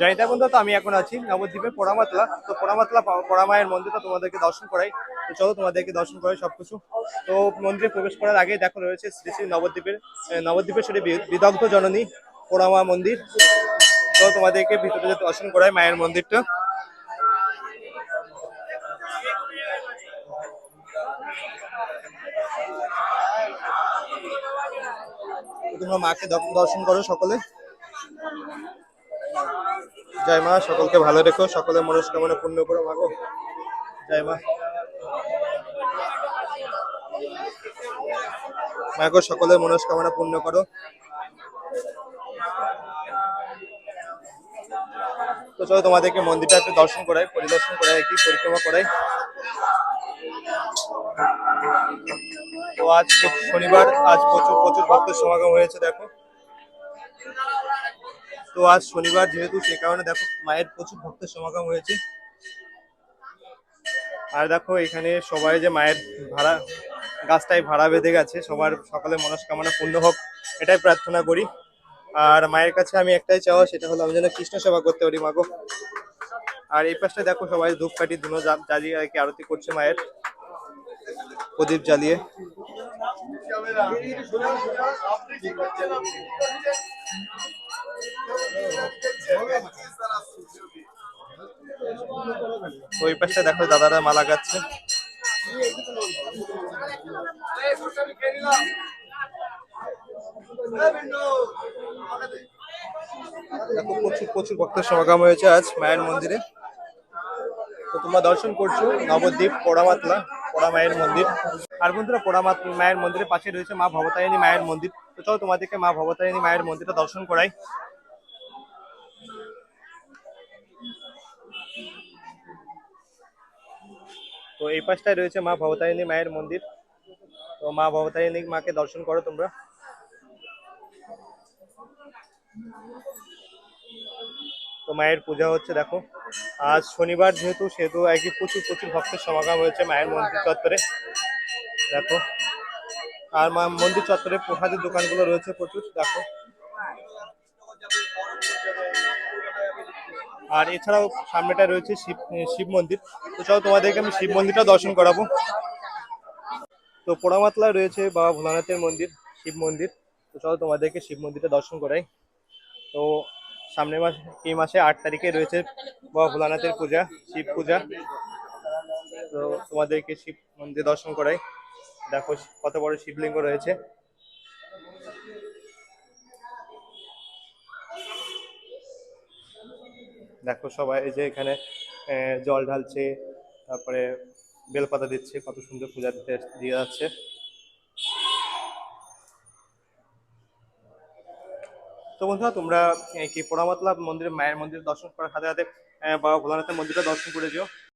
জয়িতা বন্ধু, তো আমি এখন আছি নবদ্বীপে পোড়ামাতলা। তো পোড়ামাতলা পোড়ামায়ের মন্দিরটা তোমাদেরকে দর্শন করাই। তো চলো তোমাদেরকে দর্শন করাই সবকিছু। তো মন্দিরে প্রবেশ করার আগে দেখো রয়েছে শ্রী শ্রী নবদ্বীপের নবদ্বীপের সেটি বিদগ্ধ জননী পোড়ামা মন্দির। তো তোমাদেরকে ভিতরে দর্শন করাই মায়ের মন্দিরটা। তোমরা মাকে দর্শন করো সকলে। জয় মা, সকলকে ভালো রেখো, সকলের মনস্কামনা পূর্ণ করো মাগো জয় মা। মাগো সকলের মনস্কামনা পূর্ণ করো। তো চলো তোমাদেরকে মন্দিরটা একটু দর্শন করাই, পরিদর্শন করাই কি পরিক্রমা করাই। তো আজ শনিবার, আজ প্রচুর প্রচুর ভক্তের সমাগম হয়েছে, দেখো। তো আজ শনিবার যেহেতু সে কারণে দেখো মায়ের প্রচুর ভক্তের সমাগম হয়েছে। আর দেখো এখানে সবাই যে মায়ের ভাড়া, গাছটায় ভাড়া বেঁধে গেছে, সবার সকালে মনস্কামনা পূর্ণ হোক, এটাই প্রার্থনা করি। আর মায়ের কাছে আমি একটাই চাওয়া, সেটা হলো আমি যেন কৃষ্ণ সেবা করতে পারি মাগো আর এই পাশটা দেখো সবাই ধূপকাঠি ধুনো জ্বা- জ্বালিয়ে আর কি আরতি করছে মায়ের, প্রদীপ জ্বালিয়ে। ওই পাশে দেখো দাদারা মালা গাচ্ছে। দেখো প্রচুর প্রচুর ভক্তের সমাগম হয়েছে আজ মায়ের মন্দিরে। তো তোমরা দর্শন করছ নবদ্বীপ পোড়ামাতলা, পোড়া মায়ের মন্দির। আর বন্ধুরা, পোড়ামাত মায়ের মন্দিরের পাশে রয়েছে মা ভবতারিণী মায়ের মন্দির। তো চলো তোমাদেরকে মা ভবতারিণী মায়ের মন্দিরটা দর্শন করাই। তো এই পাশটায় রয়েছে মা ভবতারিণী মায়ের মন্দির। তো মা ভবতারিণী মাকে দর্শন করো তোমরা। তো মায়ের পূজা হচ্ছে, দেখো, আজ শনিবার যেহেতু, সেহেতু একই প্রচুর প্রচুর ভক্তের সমাগম হয়েছে মায়ের মন্দির চত্বরে। দেখো, আর মা মন্দির চত্বরে প্রসাদের দোকানগুলো রয়েছে প্রচুর, দেখো। আর এছাড়াও সামনেটা রয়েছে শিব শিব মন্দির। তো চলো তোমাদেরকে আমি শিব মন্দিরটা দর্শন করাবো। তো পোড়ামাতলায় রয়েছে বাবা ভোলানাথের মন্দির, শিব মন্দির। তো চলো তোমাদেরকে শিব মন্দিরটা দর্শন করাই। তো সামনের মাস এই মাসে আট তারিখে রয়েছে বাবা ভোলানাথের পূজা, শিব পূজা। তো তোমাদেরকে শিব মন্দির দর্শন করাই। দেখো কত বড় শিবলিঙ্গ রয়েছে। দেখো সবাই, এই যে এখানে জল ঢালছে, তারপরে বেলপাতা দিচ্ছে, কত সুন্দর পূজা দিতে দিয়ে যাচ্ছে। তো বন্ধুরা, তোমরা কি পোড়ামাতলা মন্দিরে মায়ের মন্দির দর্শন করার সাথে সাথে বাবা ভোলানাথের মন্দিরটা দর্শন করে যেও।